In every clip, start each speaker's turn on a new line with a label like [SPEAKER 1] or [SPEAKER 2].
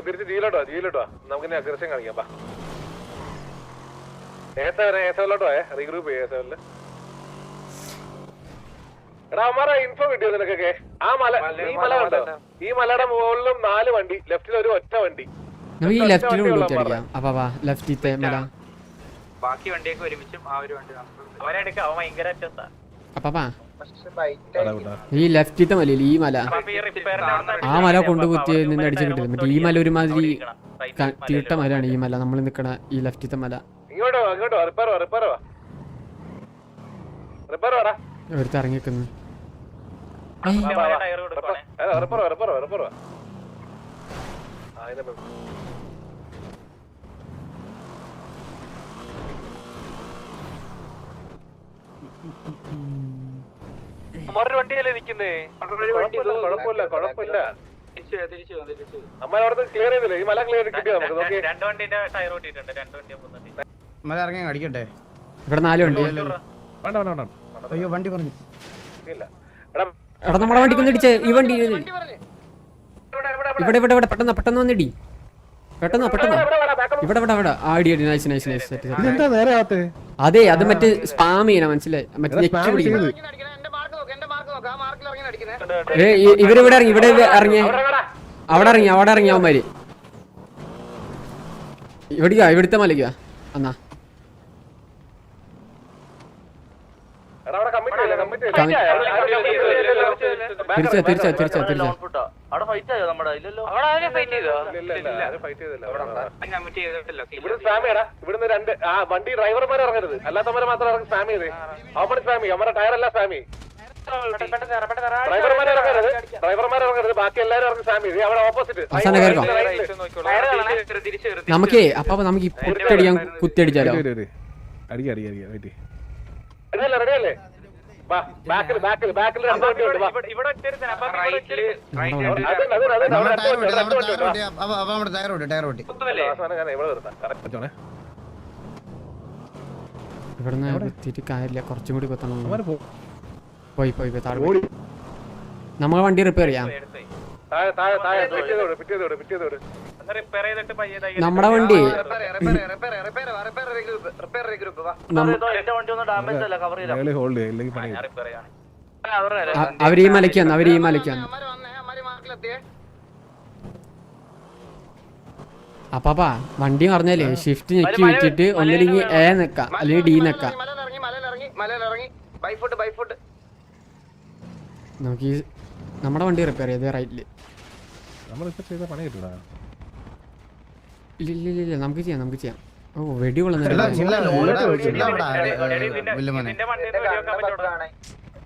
[SPEAKER 1] തിരിച്ച് ഈ മലയുടെ മുകളിലും നാല് വണ്ടി ലെഫ്റ്റിൽ ഒരു ഒറ്റ വണ്ടി
[SPEAKER 2] മല
[SPEAKER 3] ബാക്കി വണ്ടിയൊക്കെ ഒരുമിച്ചും ആ ഒരു വണ്ടി നമുക്ക്
[SPEAKER 4] അവനെടുക്കാം അവൻ ഭയങ്കര അറ്റത്താ
[SPEAKER 2] അപ്പൊ ഈ ലെഫ്റ്റിത്തെ ഈ മല.
[SPEAKER 4] ഈ റിപ്പയറിന്റെ
[SPEAKER 2] ആ മല കൊണ്ടുകുത്തി നിന്ന് അടിച്ചു കിട്ടില്ല മറ്റേ ഈ മല ഒരുമാതിരി തീട്ട മലയാണ് ഈ മല. നമ്മൾ നിക്കണ ഈ ലെഫ്റ്റിത്തെ മല.
[SPEAKER 1] എടുത്ത് ഇറങ്ങിക്കുന്നു ഇങ്ങോട്ടോ റിപ്പയർ വാ റിപ്പയർ വാ റിപ്പയർ വാടാ
[SPEAKER 2] എടുത്ത് ഇറങ്ങിക്കുന്നു
[SPEAKER 4] ടയർ കൊടുക്കുവാണേ
[SPEAKER 1] റിപ്പയർ വാ റിപ്പയർ വാ റിപ്പയർ വാ ആ
[SPEAKER 4] മറൊരു വണ്ടിയല്ലേ നിക്കുന്നേ
[SPEAKER 1] കുഴപ്പമില്ല കുഴപ്പമില്ല. അമ്മ അവിടുത്തെ ക്ലിയർ ചെയ്തില്ല? ഈ മല ക്ലിയർ കിട്ടിയോ നമുക്ക്?
[SPEAKER 4] രണ്ട് വണ്ടിന്റെ ടയർ ഓട്ടിട്ടുണ്ട് രണ്ട് വണ്ടി
[SPEAKER 5] മല ഇറങ്ങി അടിക്കട്ടെ?
[SPEAKER 2] ഇവിടെ നാല് വണ്ടി.
[SPEAKER 6] വേണ്ട വേണ്ട വേണ്ട.
[SPEAKER 5] അയ്യോ വണ്ടി പറഞ്ഞു
[SPEAKER 1] ഇല്ല. എടാ
[SPEAKER 2] എടാ നമ്മളെ വണ്ടിക്ക് ഒന്ന് ഇടിച്ചേ. ഈ വണ്ടി ഇത്. ഇവിടെ ഇവിടെ ഇവിടെ. പെട്ടെന്ന് പെട്ടെന്ന് വന്നിടി പെട്ടെന്ന് പെട്ടെന്ന്. ഇവിടെ ഇവിടെ ഇവിടെ. ആ അടി അടി nice nice nice set set
[SPEAKER 6] ഇതെന്താ നേരെ ആവത്തെ
[SPEAKER 2] അതെ അത് മറ്റേ സ്പാം ചെയ്യണം മനസ്സിലായി? മറ്റേ
[SPEAKER 6] എടാ,
[SPEAKER 2] ഞെക്കി പിടിക്കണം
[SPEAKER 5] എന്റെ മാർക്ക് നോക്ക് എന്റെ മാർക്ക് നോക്ക് ആ മാർക്കിൽ ഇറങ്ങി അടിക്കുന്നത്
[SPEAKER 2] ഏ ഇ- ഇവരിവിടെ ഇറങ്ങി ഇവിടെ ഇറങ്ങി അവിടെ ഇറങ്ങി അവിടെ ഇറങ്ങി അവന്മാര്. ഇവിടേക്കാ ഇവിടുത്തെ മലയ്ക്കാ കമ്മി- തിരിച്ചാ തിരിച്ചാ തിരിച്ചാ തിരിച്ചാ.
[SPEAKER 4] അവിടെ ഫൈറ്റ് ആയോ നമ്മുടെ ഇല്ലല്ലോ?
[SPEAKER 1] ഫൈറ്റ് ചെയ്തില്ല ആരും ഫൈറ്റ് ചെയ്തില്ല.
[SPEAKER 3] ഞാൻ മറ്റേ ചെയ്തിട്ടില്ല.
[SPEAKER 1] ഇവിടെ സ്പാം ചെയ്യടാ. ഇവിടുന്ന് രണ്ട് ആ വണ്ടി ഡ്രൈവർമാർ ഇറങ്ങരുത്. അല്ലാത്തവരെ മാത്രം ഇറങ്ങി സ്പാം ചെയ്തേ. അവിടെ സ്പാം ചെയ്യും. നമ്മുടെ ടയർ എല്ലാം സ്പാം ചെയ്യും. ഡ്രൈവർമാർ ഇറങ്ങരുത്. ഡ്രൈവർമാർ ഇറങ്ങരുത്. ബാക്കി എല്ലാവരും ഇറങ്ങി സ്പാം ചെയ്ത് അവിടെ ഓപ്പോസിറ്റ്
[SPEAKER 2] നമുക്കേ അപ്പൊ നമുക്ക് ഈ പൊട്ടടിക്കാൻ കുത്തിയടിച്ചാലോ.
[SPEAKER 6] അടിക്കാം അടിക്കാം അടിക്കാം. വെയിറ്റ്
[SPEAKER 1] റെഡിയല്ലേ?
[SPEAKER 2] ഇവിടുന്ന് എത്തിയിട്ട് കാര്യമില്ല കുറച്ചും കൂടി കൊത്തണം പോയി പോയി പോയി താഴെ പോയി. നമ്മളെ വണ്ടി റിപ്പയർ ചെയ്യാം.
[SPEAKER 1] താഴെ താഴെ താഴെ പിറ്റേതോട് പിറ്റേതോട് വിട്
[SPEAKER 2] നമ്മുടെ വണ്ടി. അവർ ഈ മലയ്ക്കാന്ന് വന്നു അവർ ഈ മലയ്ക്കാന്ന് അപ്പാപ്പാ വണ്ടി പറഞ്ഞല്ലേ ഷിഫ്റ്റ് ഞെക്കി വെച്ചിട്ട് ഒന്നില്ലെങ്കിൽ എ നിക്കാം അല്ലെങ്കിൽ ഡി നിക്കാം. നമുക്ക് ഈ നമ്മുടെ വണ്ടി റിപ്പയർ ചെയ്ത് റൈറ്റിൽ
[SPEAKER 6] നമ്മൾ ഇപ്പൊ ചെയ്ത പണി കിട്ടൂടാ.
[SPEAKER 2] ഇല്ല നമുക്ക് ചെയ്യാം നമുക്ക് ചെയ്യാം ഓ വെടി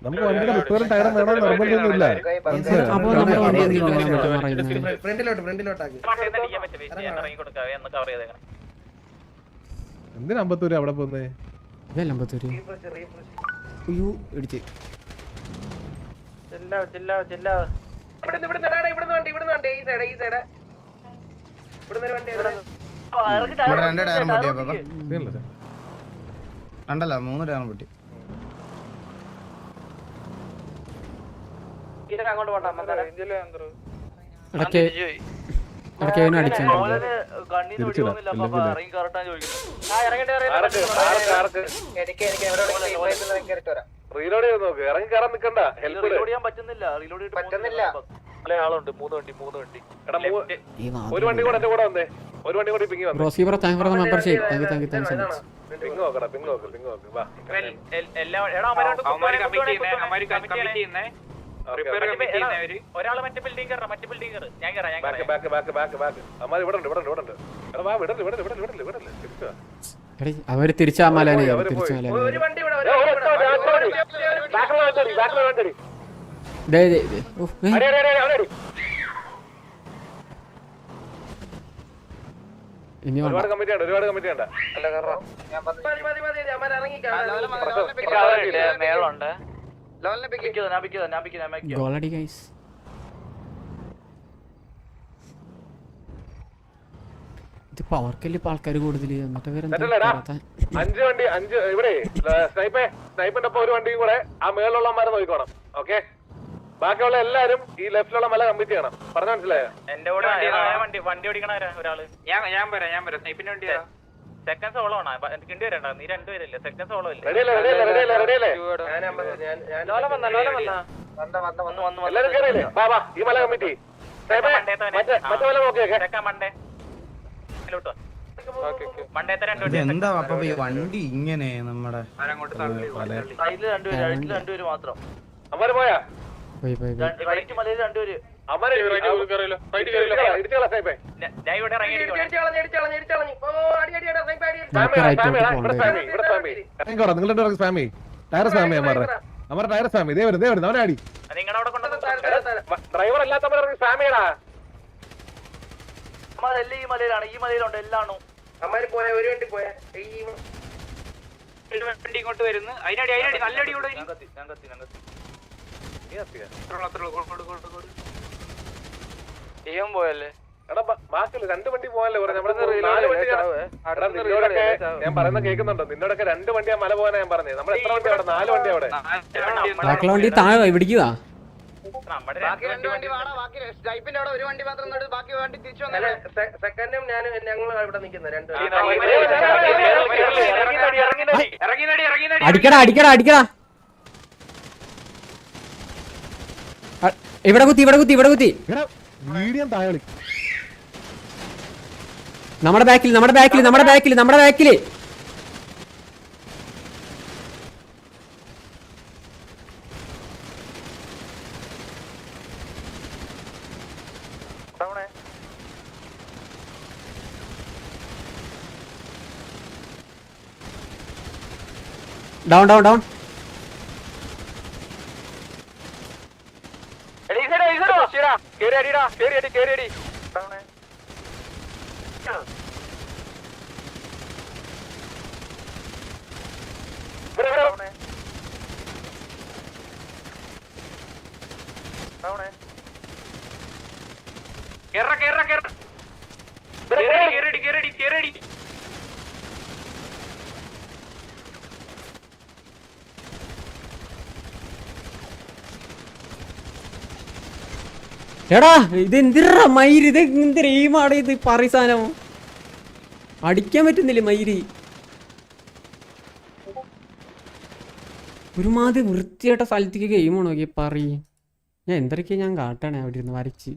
[SPEAKER 6] നമുക്ക് വണ്ടിയുടെ റിപ്പയറും ടയറും വേണം നിർബന്ധമൊന്നുമില്ല
[SPEAKER 2] അപ്പൊ നമ്മൾ വണ്ടി എന്തിനാ
[SPEAKER 6] അമ്പത്തൂര് അവിടെ പോകുന്നേ
[SPEAKER 2] ഇതല്ല അമ്പത്തൂര് അയ്യോ ഇടിച്ച്
[SPEAKER 4] ചില്ല ചില്ല ചില്ല
[SPEAKER 5] ഇവിടുന്ന് ഇവിടുന്ന് ഇവിടുന്ന് വണ്ടി ഇവിടുന്ന് വണ്ടി ഈ സൈഡ് ഈ സൈഡ് ഇവിടെ രണ്ട് ടയറും പൊട്ടിയാ പാപ്പ രണ്ടല്ല മൂന്ന് ടയറും പൊട്ടി.
[SPEAKER 1] റീലോഡ് ചെയ്ത് നോക്ക് ഇറങ്ങി കയറാൻ നിക്കണ്ട ഹെൽപ്പ്
[SPEAKER 4] ചെയ്യാൻ പറ്റുന്നില്ല റീലോഡ്
[SPEAKER 5] പറ്റുന്നില്ല.
[SPEAKER 4] ആളുണ്ട്. മൂന്ന് വണ്ടി മൂന്ന് വണ്ടി.
[SPEAKER 1] എടാ ഒരു വണ്ടി കൂടെ എന്റെ കൂടെ വന്നേ. ഒരു വണ്ടി കൂടി പിങ്ങി വന്നേ.
[SPEAKER 2] Rosy bro thank for the membership thank you thank you thank you so much
[SPEAKER 1] ping നോക്കടാ പിങ് നോക്ക് പിങ് നോക്ക്. വാ
[SPEAKER 4] എല്ലാ എടാ അവന്മാരോട്
[SPEAKER 3] അവന്മാര് കമ്മിറ്റ്
[SPEAKER 4] കുത്തുവാണേ,
[SPEAKER 3] ചെയ്യുന്നേ അവന്മാര് കമ്മിറ്റ് ചെയ്യുന്നേ. റിപ്പയർ. കമ്മിറ്റ് ചെയ്യുന്നവര്
[SPEAKER 4] മറ്റേ ബിൽഡിംഗ് കയറണം മറ്റേ ബിൽഡിംഗ് കയറ് ഞാൻ കയറാം ഞാൻ
[SPEAKER 1] ബാക്ക് ബാക്ക് ബാക്ക് ബാക്ക് ഇവിടെ ഉണ്ട് ഇവിടെ ഉണ്ട് ഇവിടെ ഉണ്ട്. എടാ വാ വിടല്ലേ വിടൽ വിടൽ വിടൽ വിടൽ. തിരിച്ചു
[SPEAKER 2] അവർ തിരിച്ചാ മലാനെ തിരിച്ചു
[SPEAKER 1] പോയി.
[SPEAKER 5] ഒരു വണ്ടി ഇവിടെ
[SPEAKER 1] ഒരു വണ്ടി, വണ്ടി. വണ്ടി അടി, ബാക്കിലുള്ള വണ്ടി അടി.
[SPEAKER 2] ദേ ദേ. ഇനി
[SPEAKER 1] ഒരുപാട് കമ്മിറ്റി ഉണ്ട് ഒരുപാട് കമ്മിറ്റി ഉണ്ട്.
[SPEAKER 4] അല്ല
[SPEAKER 2] ഗോളടി ഗൈസ്. ഇതിപ്പോ അവർക്കല്ലേ ഇപ്പൊ ആൾക്കാർ കൂടുതൽ എന്നിട്ട്?
[SPEAKER 1] അഞ്ച് വണ്ടി അഞ്ച് ഇവിടെ സ്നൈപ്പേ സ്നൈപ്പിന്റെ ഒപ്പം ഒരു വണ്ടിയും കൂടെ ആ മേളിലുള്ളമാരെ നോക്കിക്കോണം ഓക്കെ? ബാക്കിയുള്ള എല്ലാരും ഈ ലെഫ്റ്റിലുള്ള മല കമ്മിറ്റ് ചെയ്യണം. പറഞ്ഞ മനസ്സിലായോ?
[SPEAKER 4] എന്റെ കൂടെ വണ്ടി വണ്ടി ഓടിക്കണ ഒരാൾ?
[SPEAKER 3] ഞാൻ ഞാൻ വരാം ഞാൻ വരാം. സ്നൈപ്പിന്റെ വണ്ടിയാ?
[SPEAKER 4] സെക്കൻഡ് സോളോ ആണ്? കിണ്ടി വരണ്ട. നീ രണ്ടുപേരല്ലേ സെക്കൻഡ് സോളോ ഇല്ല?
[SPEAKER 1] റെഡിയല്ലേ റെഡിയല്ലേ റെഡിയല്ലേ റെഡിയല്ലേ
[SPEAKER 5] ഞാൻ അമ്പത് ഞാൻ ഞാൻ
[SPEAKER 4] ലോല വന്ന ലോല വന്ന?
[SPEAKER 5] വന്ന് വന്ന്
[SPEAKER 1] എല്ലാരും ബാ ഈ മല കമ്മിറ്റി
[SPEAKER 7] എന്താ അപ്പൊ ഈ വണ്ടി ഇങ്ങനെ നമ്മടെ
[SPEAKER 1] പോയി?
[SPEAKER 4] റൈറ്റ് മലയിൽ രണ്ടുപേര്.
[SPEAKER 6] നിങ്ങളുടെ സ്പാമി ടയർ സ്പാമി അമ്മാരുടെ അമ്മാരുടെ ടയർ സ്പാമി ഇതേ വരുന്നത് വരുന്നത് അവനെ അടി
[SPEAKER 4] അത് അവിടെ കൊണ്ടുവന്ന്
[SPEAKER 1] ഡ്രൈവർ അല്ലാത്തവരെ സ്പാമിയടാ
[SPEAKER 4] ഈ മലയിലാണ്. ഈ മലയിലുണ്ട് എല്ലാം ആണ്
[SPEAKER 5] അമ്മാര് പോയ ഒരു വണ്ടി പോയ. ഈ
[SPEAKER 3] വണ്ടി ഇങ്ങോട്ട് വരുന്നു. അതിനടി അതിനടി. നല്ല അടി കൂടെ
[SPEAKER 4] ഞാൻ കത്തി ഞാൻ കത്തി ഞാൻ കത്തി.
[SPEAKER 3] ചെയ്യാൻ പോയല്ലേ
[SPEAKER 1] എടാ ബാക്കിയുള്ള രണ്ട് വണ്ടി പോകാനല്ലേ പറഞ്ഞു ഞാൻ പറയുന്ന കേൾക്കുന്നുണ്ടോ നിന്നോടൊക്കെ രണ്ട് വണ്ടിയാ മല പോകാനാ ഞാൻ പറഞ്ഞത് നമ്മൾ എത്ര വണ്ടി അവിടെ നാല് വണ്ടി അവിടെ
[SPEAKER 2] ബാക്കിയുള്ള വണ്ടി താഴെ
[SPEAKER 5] സെക്കൻഡും ഞങ്ങൾ ഇവിടെ നിൽക്കുന്നത് രണ്ട്
[SPEAKER 2] അടിക്കടാ അടിക്കടാ അടിക്കടാ ഇവിടെ കുത്തി ഇവിടെ കുത്തി ഇവിടെ കുത്തി.
[SPEAKER 6] മീഡിയം താഴെ
[SPEAKER 2] നമ്മുടെ ബാക്കിൽ നമ്മുടെ ബാക്കിൽ നമ്മുടെ ബാക്കിൽ നമ്മുടെ ബാക്കിൽ. ഡൗൺ ഡൗൺ ഡൗൺ
[SPEAKER 3] കേറി അടിടാ കേറി അടി കേറി അടി കേറ കേറ കേറ കേറടി കേറടി കേറടി
[SPEAKER 2] എടാ ഇത് എന്തിറ മയിര്? ഇത് എന്തിനാ എയിമാണ് ഇത് പറി സാധനം? അടിക്കാൻ പറ്റുന്നില്ലേ മയിര്? ഒരുമാതിരി വൃത്തിയായിട്ട സ്ഥലത്തേക്ക് ഗെയിം നോക്കി പറ ഞാൻ എന്തൊക്കെയാ ഞാൻ കാട്ടണേ അവിടെ ഇരുന്ന് വരച്ച്.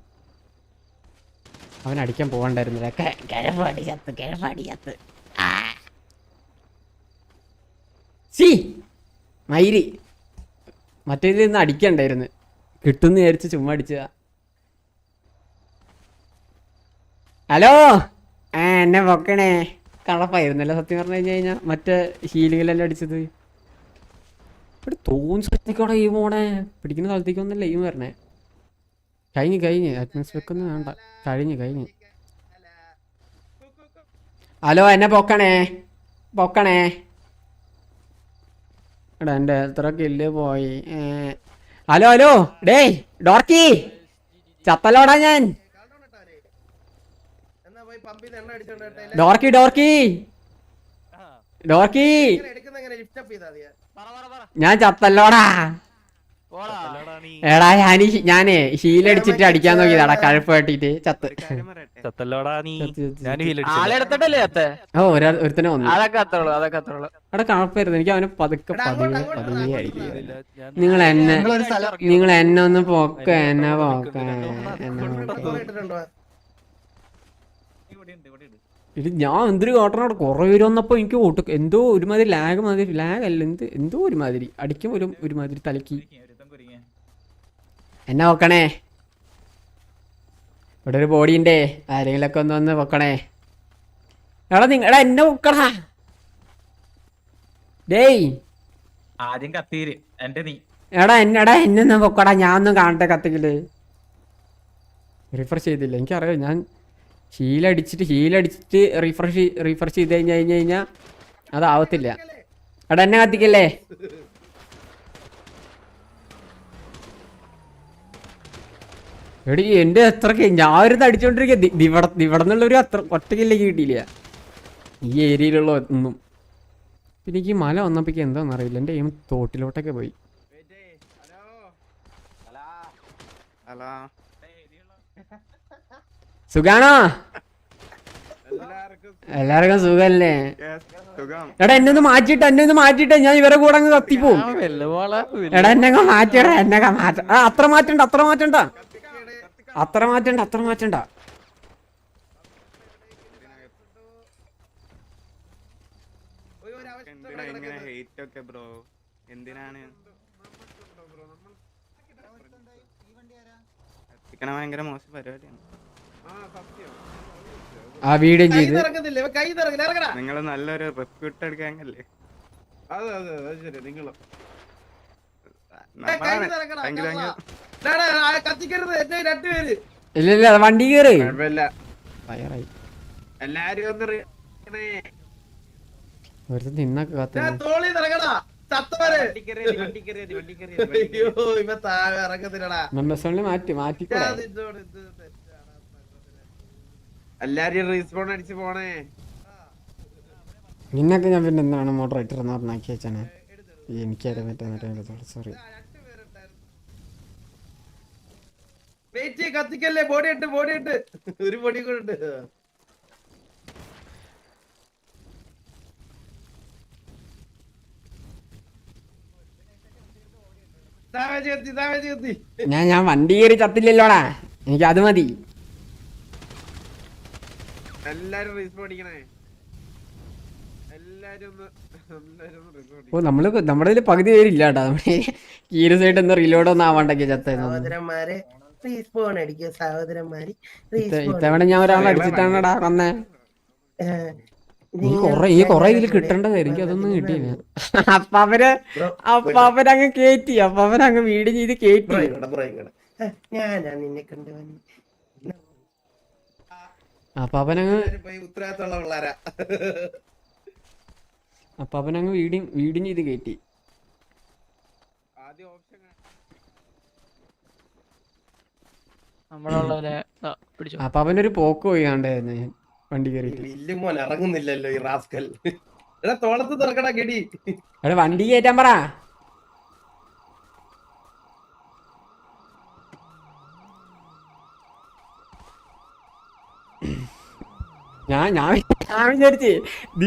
[SPEAKER 2] അവൻ അടിക്കാൻ പോകണ്ടായിരുന്നില്ല കിഴപ്പാടി ചത്ത് മയിര്. മറ്റേതിൽ നിന്ന് അടിക്കണ്ടായിരുന്നു. കിട്ടുന്ന വിചാരിച്ച് ചുമ്മാ അടിച്ചതാ. ഹലോ? ആ എന്നെ പൊക്കണേ. കളപ്പായിരുന്നല്ലോ സത്യം പറഞ്ഞു കഴിഞ്ഞു കഴിഞ്ഞാൽ മറ്റേ ഹീലിങ്ങിലെല്ലാം അടിച്ചത്. ഇവിടെ തോന്നുന്ന സ്ഥലത്തേക്കോടെ ഈ പോണേ പിടിക്കുന്ന സ്ഥലത്തേക്ക് ഒന്നല്ലേ ഈ വരണേ. കഴിഞ്ഞ് കഴിഞ്ഞ്. അഡ്മിൻസ് വെക്കൊന്നും വേണ്ട. കഴിഞ്ഞ് കഴിഞ്ഞ്. ഹലോ എന്നെ പൊക്കണേ. പൊക്കണേ. എടാ എന്റെ എത്ര കില്ല് പോയി. Hello hello. ഡേയ് ഡോർക്കി. ചത്തലോടാ ഞാൻ
[SPEAKER 5] എന്നാ പോയി പമ്പിൽ എണ്ണ അടിച്ചോണ്ട്
[SPEAKER 2] ഡോർക്കി ഡോർക്കി. ഡോർക്കി. ഞാൻ ചത്തല്ലോടാ. എടാ ഞാൻ ഞാനേ ഹീലടിച്ചിട്ട് അടിക്കാൻ നോക്കിയതാടാ കഴുപ്പ് കെട്ടിട്ട് ചത്ത്. ഓ ഒരാൾ ഒരുത്തനെ വന്നു. എടാ കഴപ്പായിരുന്നു എനിക്ക് അവനെ പതുക്കെ പതുങ്ങി
[SPEAKER 5] പതുങ്ങി
[SPEAKER 2] അടിക്കുക നിങ്ങൾ എന്നെ നിങ്ങൾ എന്നെ ഒന്ന് പോക്ക എന്നെ പോക്ക എന്നെ പോക്ക. ഇത് ഞാൻ എന്തൊരു കാട്ടണോട് കുറേ പേര് വന്നപ്പോൾ എനിക്ക് ഓട്ട് എന്തോ ഒരുമാതിരി ലാഗ് മാതിരി ലാഗ് അല്ല എന്ത് എന്തോ ഒരുമാതിരി. അടിക്കും ഒരു ഒരുമാതിരി തലക്കി എന്നാ വെക്കണേ ഇവിടെ ഒരു ബോഡി ഉണ്ടേ ആരെങ്കിലൊക്കെ ഒന്ന് വന്ന് വെക്കണേ എടാ നിങ്ങടെ എന്നെ വെക്കടാ ഡേയ്.
[SPEAKER 8] ആദ്യം കത്തീര് എന്റെ നീ.
[SPEAKER 2] എടാ എന്നടാ എന്നെ ഒന്ന് വെക്കടാ ഞാൻ ഒന്നും കാണട്ടെ കത്തിക്കൽ റിഫർ ചെയ്തില്ല. എനിക്കറിയാം ഞാൻ ഹീലടിച്ചിട്ട് ഹീലടിച്ചിട്ട് റിഫ്രഷ് റിഫ്രഷ് ചെയ്ത് കഴിഞ്ഞ് കഴിഞ്ഞ് കഴിഞ്ഞാൽ അതാവത്തില്ല. അവിടെ എന്നെ കത്തിക്കല്ലേ? എടി എന്റെ എത്ര ഞാൻ ഒരു അടിച്ചോണ്ടിരിക്കുന്ന ഇവിടെ ഇവിടെ നിന്നുള്ളൊരു അത്ര ഒറ്റക്കില്ല കിട്ടിയില്ല. ഈ ഏരിയയിലുള്ള ഒന്നും. പിന്നെ എനിക്ക് ഈ മല വന്നപ്പോഴേക്ക് എന്താണെന്ന് അറിയില്ല. എന്റെ എയിം തോട്ടിലോട്ടൊക്കെ പോയി.
[SPEAKER 7] ഹലോ.
[SPEAKER 2] സുഖാണോ? എല്ലാവർക്കും സുഖല്ലേ?
[SPEAKER 7] സുഖം.
[SPEAKER 2] എടാ എന്നെ ഒന്ന് മാറ്റിട്ട് എന്നെ ഒന്ന് മാറ്റിട്ട് ഞാൻ ഇവരെ കൂടെ അങ്ങ് കത്തിപ്പോവും. എടാ എന്നെ മാറ്റിടാ മാറ്റിയടാ എന്നെ മാറ്റ. അത്ര മാറ്റണ്ട അത്ര മാറ്റണ്ട. അത്ര മാറ്റണ്ട അത്ര മാറ്റണ്ട.
[SPEAKER 7] എന്തിനാണ്? ഭയങ്കര മോശം പരിപാടിയാണ്.
[SPEAKER 2] ആ വീഡിയോ ചെയ്ത്.
[SPEAKER 7] നിങ്ങൾ നല്ലൊരു റെപ്യൂട്ടഡ് ഗ്യാങ് അല്ലേ?
[SPEAKER 5] അതെ അതെ അത് ശരി. നിങ്ങളും.
[SPEAKER 2] ഇല്ല ഇല്ല വണ്ടി കേറി.
[SPEAKER 5] എല്ലാരും മാറ്റി.
[SPEAKER 2] ഒരുത്തൻ നിന്നൊക്കെ
[SPEAKER 5] ഇറങ്ങത്തില്ലടാ.
[SPEAKER 2] മെമ്പേഴ്സ് മാറ്റി
[SPEAKER 5] എല്ലാരും റീസ്പോൺ അടിച്ച് പോണേ.
[SPEAKER 2] നിന്നൊക്കെ ഞാൻ പിന്നെ എന്താണ് മോഡറേറ്റർ എന്ന് പറഞ്ഞാക്കി വെച്ചാണ് എനിക്കറിയാൻ പറ്റാൻ സോറി
[SPEAKER 5] വെയിറ്റ് കത്തിക്കല്ലേ? ബോഡി ഉണ്ട് ബോഡി ഉണ്ട്. ഒരു ബോഡി കൂടെ ഉണ്ട്. താമേജ് കത്തി താമേജ് കത്തി.
[SPEAKER 2] ഞാൻ ഞാൻ വണ്ടി കയറി ചത്തില്ലല്ലോടാ. എനിക്ക് അത് മതി.
[SPEAKER 5] എല്ലാരും റീസ്പോൺ അടിക്കണേ എല്ലാരും ഒന്ന് റീസ്പോൺ
[SPEAKER 2] ഓ നമ്മൾ നമ്മുടെ ഇതിൽ പകുതി പേരില്ല കേട്ടോ നമ്മുടെ സീരിയസ് ആയിട്ട് എന്താ റീലോഡ് ഒന്നും ആവാണ്ടൊക്കെ ചത്തായിരുന്നു.
[SPEAKER 5] സഹോദരന്മാരെ റീസ്പോൺ സഹോദരന്മാര്
[SPEAKER 2] ഇത്തവണ ഞാൻ ഒരാളെ അടിച്ചിട്ടാണടാ വന്നേ? ഈ കൊറേ ഈ കൊറേ ഇതിൽ കിട്ടേണ്ടതായിരുന്നു എനിക്ക് അതൊന്നും കിട്ടിയില്ല. അപ്പൊ അവർ അപ്പൊ അവരങ്ങ് കേറ്റി. അപ്പൊ അവരങ്ങ് വീട് ചെയ്ത് കേറ്റി.
[SPEAKER 5] ഞാനാ നിന്നെ കണ്ടുവന്നു
[SPEAKER 2] അപ്പൊ അവനങ്ങ്
[SPEAKER 5] ഉത്തരവാദിത്തമുള്ള പിള്ളേരാ.
[SPEAKER 2] അപ്പൊ അവനങ്ങ് വീടും വീടും ചെയ്ത് കയറ്റി.
[SPEAKER 5] ആദ്യം ഓപ്ഷൻ
[SPEAKER 4] നമ്മളുള്ളവരെ പിടിച്ചു.
[SPEAKER 2] അപ്പൊ അവനൊരു പോക്ക് പോയി കണ്ടായിരുന്നു ഞാൻ വണ്ടി
[SPEAKER 5] കയറി മോൻ ഇറങ്ങുന്നില്ലല്ലോ ഈ റാസ്കൽ. എടാ തോളത്ത് തുറക്കടാ ഗഡി.
[SPEAKER 2] അവിടെ വണ്ടി കയറ്റാൻ പറ. ഞാൻ ഞാൻ ഞാൻ വിചാരിച്ചേ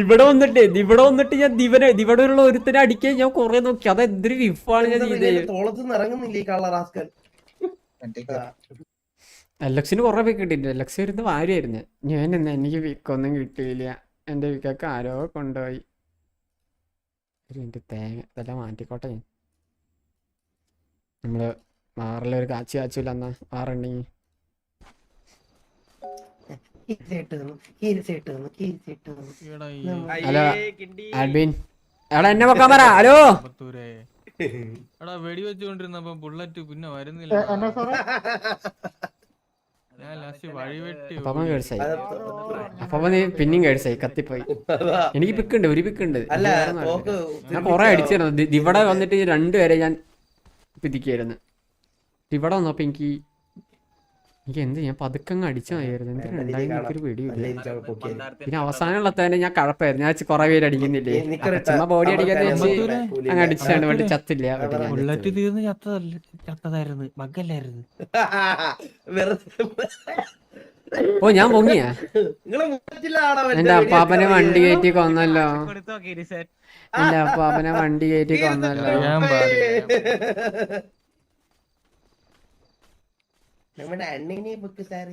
[SPEAKER 2] ഇവിടെ വന്നിട്ട് ഇവിടെ വന്നിട്ട് ഞാൻ ദിവനെ ഇവിടെ ഉള്ള ഒരുത്തനെ അടിക്കാൻ ഞാൻ കൊറേ നോക്കി. അത് എന്തൊരു വിഫാണ് ഞാൻ ചെയ്തത്. എലക്ഷന് കുറെ പേര് കിട്ടിയിട്ടുണ്ട്. എലക്ഷൻ വരുന്ന വാരിയായിരുന്നു ഞാൻ എന്നാ എനിക്ക് വിക്കൊന്നും കിട്ടിയില്ല. എന്റെ വിക്കൊക്കെ ആരോ കൊണ്ടുപോയി. എന്റെ തേങ്ങ ഇതെല്ലാം മാറ്റിക്കോട്ടെ ഞാൻ. നമ്മൾ മാറില്ല ഒരു കാച്ചി കാച്ചില്ല എന്നാ. മാറുണ്ടെങ്കിൽ ഹലോ ആൽബിൻ. എടാ എന്നെ വെക്കാൻ പറ. ഹലോ?
[SPEAKER 4] എടാ വെടി വെച്ചുകൊണ്ടിരുന്നപ്പോ ബുള്ളറ്റ് പിന്നെ വരുന്നില്ല.
[SPEAKER 2] അപ്പൊ പിന്നെയും കേഴ്സായി കത്തിപ്പോയി. എനിക്ക് പിക്കുണ്ട് ഒരു പിക്കുണ്ട്. ഞാൻ കൊറേ അടിച്ചിരുന്നു. ഇവിടെ വന്നിട്ട് രണ്ടുപേരെ ഞാൻ പിതിക്കായിരുന്നു ഇവിടെ വന്നപ്പോ എനിക്ക് എനിക്ക് എന്ത് ഞാൻ പതുക്കങ്ങ് അടിച്ചു മതിയായിരുന്നു ഉണ്ടായി എനിക്കൊരു പേടിയില്ല പിന്നെ അവസാനമുള്ള തന്നെ ഞാൻ കഴപ്പായിരുന്നു. ഞാൻ കൊറേ പേര് അടിക്കുന്നില്ലേ? ചുമ്മാ ബോഡി അടിക്കാൻ വെച്ച് അങ്ങ് അടിച്ചാണ് വേണ്ടി ചത്തില്ല.
[SPEAKER 8] ബുള്ളറ്റ് തീർന്ന് ചത്തതല്ല ചത്തതായിരുന്നു. മകല്ലായിരുന്നു
[SPEAKER 5] വെറുതെ
[SPEAKER 2] ഓ ഞാൻ പൊങ്ങിയാ? എന്റെ അപ്പാപ്പനെ വണ്ടി കയറ്റി കൊന്നല്ലോ. എന്റെ അപ്പാപ്പനെ വണ്ടി കയറ്റി കൊന്നല്ലോ.
[SPEAKER 4] ഞാൻ
[SPEAKER 5] നമ്മുടെ അണ്ണനെ ബുക്ക് സാറി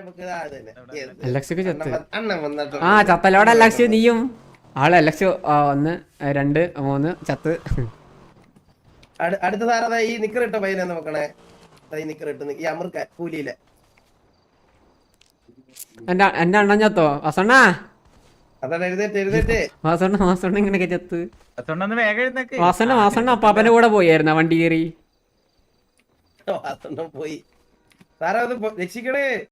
[SPEAKER 5] ബുക്ക്
[SPEAKER 2] ചത്ത്.
[SPEAKER 5] അണ്ണൻ വന്നിട്ട്
[SPEAKER 2] ആ ചത്തലോടെ എലക്സ് നീയും. ആൾ എലക്സ് ഒന്ന് രണ്ട് മൂന്ന് ചത്ത്.
[SPEAKER 5] അടു- അടുത്ത സാറതാ ഈ നിക്കറിട്ട പയ്യനെ നോക്കണേ ദാ ഈ നിക്കറിട്ട് ഈ അമൃക്ക കൂലിയിലെ
[SPEAKER 2] എന്റെ എന്റെ അണ്ണൻ ചത്തോ? വാസണ്ണ? വാസണ്ണ വാസണ്ണ ഇങ്ങനെ ചത്ത്. വാസണ്ണ വാസണ്ണ അപ്പാപ്പന്റെ കൂടെ പോയായിരുന്ന വണ്ടി കയറി
[SPEAKER 5] വാസണ്ണം പോയി. സാറേ അത് രക്ഷിക്കണേ.